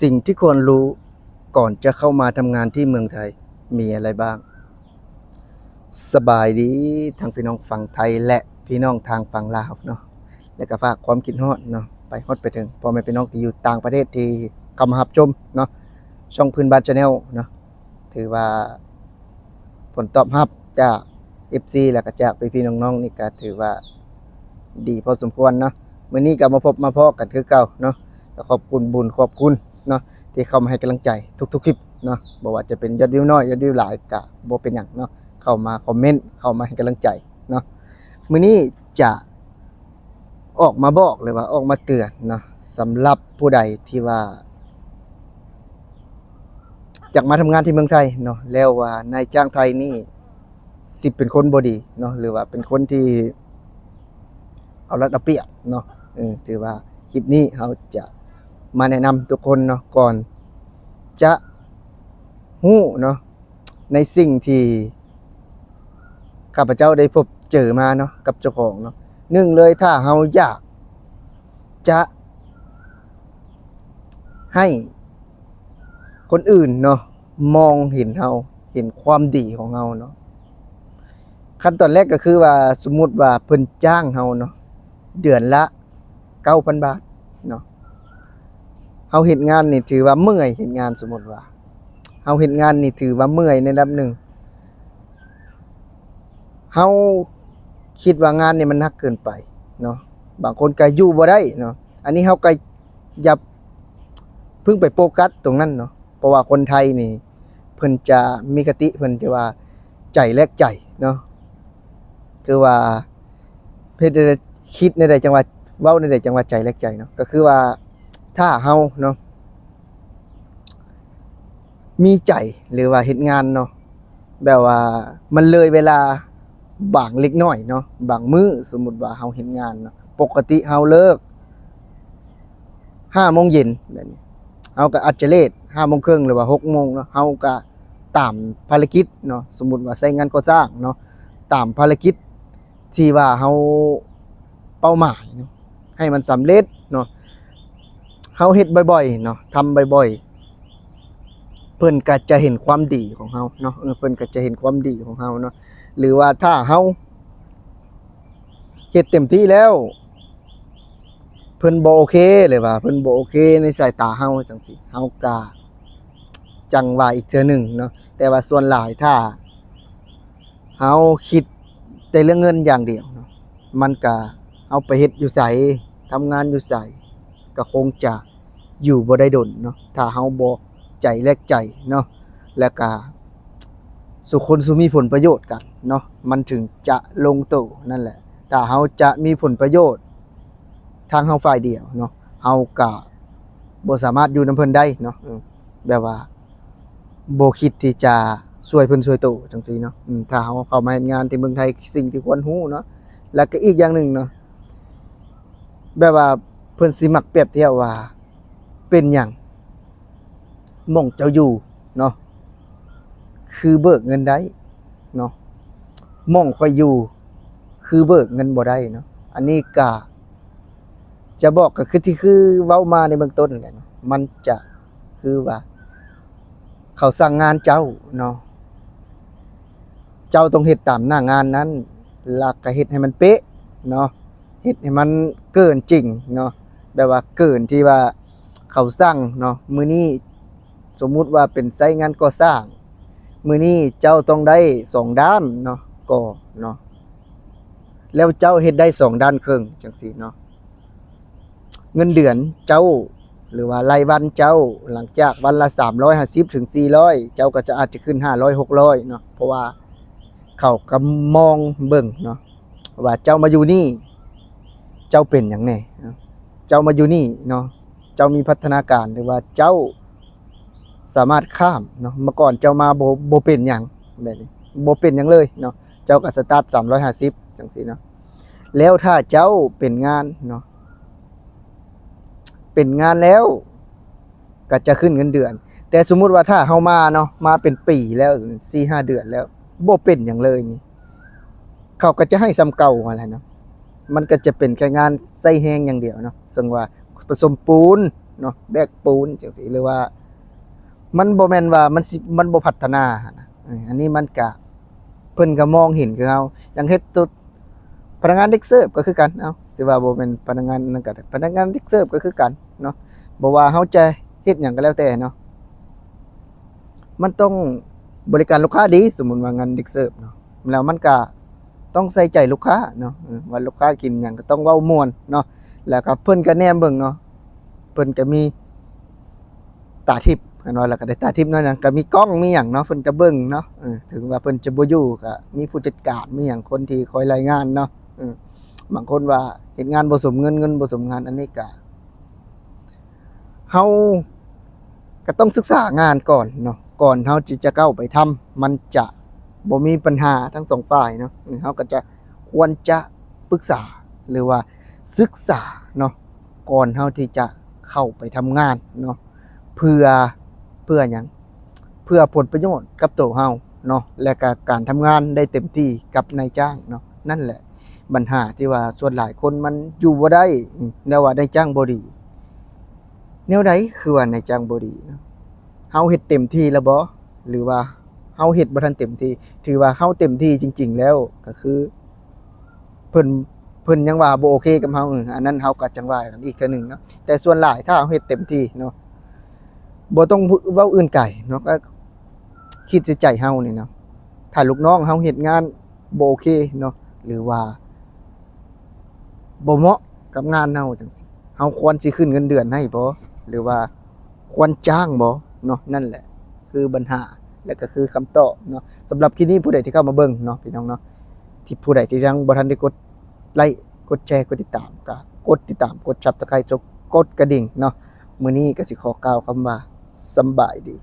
สิ่งที่ควรรู้ก่อนจะเข้ามาทำงานที่เมืองไทยมีอะไรบ้าง สบายดีทางพี่น้องฝั่งไทยและพี่น้องทางฝั่งลาวเนาะและก็ฝากความคิดฮอดเนาะไปฮอดไปถึงพ่อแม่พี่น้องที่อยู่ต่างประเทศที่เข้ามารับชมเนาะช่องพื้นบ้านชาแนลเนาะถือว่าผลตอบรับจาก FC แล้วก็จากพี่ๆน้องๆนี่ก็ถือว่าดีพอสมควรเนาะมื้อนี้ก็มาพบมาพอกันคือเก่าเนาะขอบคุณบุญขอบคุณ เนาะที่เข้ามาให้กำลังใจทุกๆคลิปเนาะบอกว่าจะเป็นยอดวิวน้อยยอดวิวหลายกะบ่เป็นหยังเนาะเข้ามาคอมเมนต์เข้ามาให้กำลังใจเนาะมื้อนี้จะออกมาบอกเลยว่าออกมาเตือนเนาะสำหรับผู้ใดที่ว่าอยากมาทำงานที่เมืองไทยเนาะแล้วว่านายจ้างไทยนี่สิเป็นคนบ่ดีเนาะหรือว่าเป็นคนที่ เอารัดเอาเปรียบเนาะเออถือว่าคลิปนี้เราจะ มาแนะนำทุกคนเนาะก่อน จะหู้เนาะในสิ่งที่ข้าพเจ้าได้พบเจอมาเนาะกับเจ้าของเนาะหนึ่งเลยถ้าเราอยาก จะให้คนอื่นเนาะมองเห็นเราเห็นความดีของเราเนาะขั้นตอนแรกก็คือว่าสมมุติว่าเพิ่นจ้างเราเนาะเดือนละ9,000บาทเนาะ เฮาเฮ็ดงานนี่ถือว่าเมื่อยเฮ็ดงานสมมติว่าเฮาเฮ็ดงานนี่ถือว่าเมื่อยในระดับหนึ่งเฮาคิดว่างานนี่มันหนักเกินไปเนาะบางคนก็อยู่บ่ได้เนาะอันนี้เฮาก็อย่าเพิ่งไปโฟกัสตรงนั้นเนาะเพราะว่าคนไทยนี่เพิ่นจะมีคติเพิ่นจะว่าใจแลกใจเนาะคือว่าเพศใดคิดในใดจังหวะเว้าในใดจังหวะใจแลกใจเนาะก็คือว่า ถ้าเฮาเนาะมีใจหรือว่าเฮ็ดงานเนาะแบบว่ามันเลยเวลาบางเล็กน้อยเนาะบางมื้อสมมุติว่าเฮาเฮ็ดงานเนาะปกติเฮาเลิก5โมงเย็นแบบนี้เฮาก็อาจจะเลท5โมงครึ่งหรือว่า6โมงเนาะเฮาก็ตามภารกิจเนาะสมมุติว่าใช้งานก่อสร้างเนาะตามภารกิจที่ว่าเฮาเป้าหมายเนาะให้มันสำเร็จเนาะ เฮาเฮ็ดบ่อยๆเนาะทำบ่อยๆ เพิ่นก็จะเห็นความดีของเฮาเนาะเออเพิ่นก็จะเห็นความดีของเฮาเนาะหรือว่าถ้าเฮาเฮ็ดเต็มที่แล้ว เพิ่นบ่โอเคเลยว่าเพิ่นบ่โอเคในสายตาเฮาจังซี่เฮาก็จังว่าอีกเทื่อหนึงเนาะแต่ว่าส่วนหลายถ้าเฮาคิดแต่เรื่องเงินอย่างเดียวเนาะมันก็เอาไปเฮ็ดอยู่ไสทำงานอยู่ไสก็คงจะ อยู่บ่ได้ดนเนาะถ้าเฮาบ่ใจแลกใจเนาะแล้วก็สุคนสุมีผลประโยชน์กันเนาะมันถึงจะลงตัวนั่นแหละถ้าเฮาจะมีผลประโยชน์ ทางเฮาฝ่ายเดียวเนาะเฮาก็บ่สามารถอยู่นํเพิ่นได้เนาะแบบว่าบ่คิดที่จะช่วยเพิ่นช่วยตัวจังซี่เนาะถ้าเฮาเข้ามาเฮ็ดงานที่เมืองไทยสิ่งที่ควรรู้เนาะแล้วก็อีกอย่างหนึ่งเนาะแบบว่าเพิ่นสิมักเปรียบเทียบว่า เป็นหยังม่องเจ้าอยู่เนาะคือเบิกเงินได้เนาะม่องข่อยอยู่ คือเบิกเงินบ่ได้เนาะอันนี้ก็จะบอกก็คือที่คือเว้ามาในเบื้องต้นนั่นแหละมันจะคือว่า เขาสั่งงานเจ้าเนาะเจ้าต้องเฮ็ดตามหน้างานนั้นแล้วก็เฮ็ดให้มันเป๊ะเนาะเฮ็ดให้มันเกินจริงเนาะแบบว่าเกินที่ว่า เขาสร้างเนาะมือนี้สมมุติว่าเป็นไซงานก่อสร้าง มือนี้เจ้าต้องได้สองด้านเนาะก่อเนาะแล้วเจ้าเฮ็ดได้สองด้านครึ่งจังซี่เนาะเงินเดือนเจ้าหรือว่ารายวันเจ้าหลังจากวันละ350ถึง400เจ้าก็จะอาจจะขึ้น500 600เนาะเพราะว่าเขาก็มองเบิ่งเนาะว่าเจ้ามาอยู่นี่ เจ้าเป็นอย่างแน่เนาะเจ้ามาอยู่นี่เนาะ เจ้ามีพัฒนาการหรือว่าเจ้าสามารถข้ามเนาะเมื่อก่อนเจ้ามาโบโบเป็นอย่างแบบนี้โบเป็นอย่างเลยเนาะเจ้าก็สตาร์ทสามร้อยห้าสิบจังซี่เนาะแล้วถ้าเจ้าเป็นงานเนาะเป็นงานแล้วก็จะขึ้นเงินเดือน แต่สมมุติว่าถ้าเฮามาเนาะมาเป็นปีแล้วสี่ห้าเดือนแล้วโบเป็นอย่างเลยนี่เขาก็จะให้ซ้ำเก่าอะไรเนาะมันก็จะเป็นแค่งานใส่แห้งอย่างเดียวเนาะซึ่งว่า ผสมปูนเนาะแบกปูนจังซี่หรือว่า มันบ่แมนว่ามันสิมันบ่พัฒนาอันนี้มันก็เพิ่นก็มองเห็นคือเฮาอย่างเฮ็ดตุพนักงานเด็กเสิร์ฟก็คือกันเอาสิว่าบ่แม่นพนักงานนั่นก็พนักงานเด็กเสิร์ฟก็คือกันเนาะบ่ว่าเฮาจะเฮ็ดหยังก็แล้วแต่เนาะมันต้องบริการลูกค้าดีสมมุติว่างานเด็กเสิร์ฟเนาะแล้วมันก็ต้องใส่ใจลูกค้าเนาะว่าลูกค้ากินหยังก็ต้องเว้าม่วนเนาะ แล้วก็เพิ่นก็แนมเบิ่งเนาะเพิ่นก็มีตาทิพย์กันว่าแล้วก็ได้ตาทิพย์เนาะหยังก็มีกล้องมีหยังเนาะเพิ่นก็เบิ่งเนาะถึงว่าเพิ่นจะบ่อยู่ก็มีผู้จัดการมีหยังคนที่คอยรายงานเนาะบางคนว่าเฮ็ดงานบ่สมเงินเงินบ่สมงานอันนี้ก็เฮาก็ต้องศึกษางานก่อนเนาะก่อนเฮาจะเข้าไปทำมันจะบ่มีปัญหาทั้งสองฝ่ายเนาะเออเฮาก็จะควรจะปรึกษาหรือว่า ศึกษาเนาะก่อนเฮาที่จะเข้าไปทำงานเนาะเพื่อเพื่อหยังเพื่อผลประโยชน์กับตัวเฮาเนาะและก็การทำงานได้เต็มที่กับนายจ้างเนาะนั่นแหละปัญหาที่ว่าส่วนหลายคนมันอยู่บ่ได้แนวว่านายจ้างบ่ดีแนวใดคือว่านายจ้างบ่ดีเนาะเฮาเฮ็ดเต็มที่แล้วบ่หรือว่าเฮาเฮ็ดบ่ทันเต็มที่ ถือว่าเฮาเต็มที่จริง ๆ แล้วก็คือเพิ่น พิ่นยังว่าบ่โอเคกับเฮาอออันนั้นเฮาก็จังว่ากันอีกเทื่อหนึงเนาะแต่ส่วนหลายถ้าเฮาเฮ็ดเต็มที่เนาะบ่ต้องเว้าอื่นไก่เนาะก็คิดในใจเฮานี่เนาะถ้าลูกน้องเฮาเฮ็ดงานบ่โอเคเนาะหรือว่าบ่เหมาะกับงานเฮาจังซี่เฮาควรสิขึ้นเงินเดือนให้บ่หรือว่าควรจ้างบ่เนาะนั่นแหละ คือปัญหาและก็คือคำตอบเนาะสำหรับคลิปนี้ผู้ใดที่เข้ามาเบิ่งเนาะพี่น้องเนาะที่ผู้ใดที่ยังบ่ทันได้กด ไลค์กดแชร์กดติดตามก็กดติดตามกดจับตะไคร้จกกดกระดิ่งเนาะมื้อนี้ก็สิขอกล่าวคำว่าสบายดี